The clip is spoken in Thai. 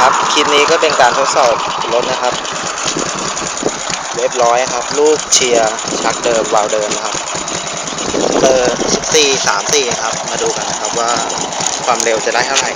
ครับคลิปนี้ก็เป็นการทดสอบรถนะครับเรียบร้อยครับ ลูกเชียร์ชักเดิมวาวเดิมนะครับเบอร์14 34ครับ มาดูกันนะครับว่าความเร็วจะได้เท่าไหร่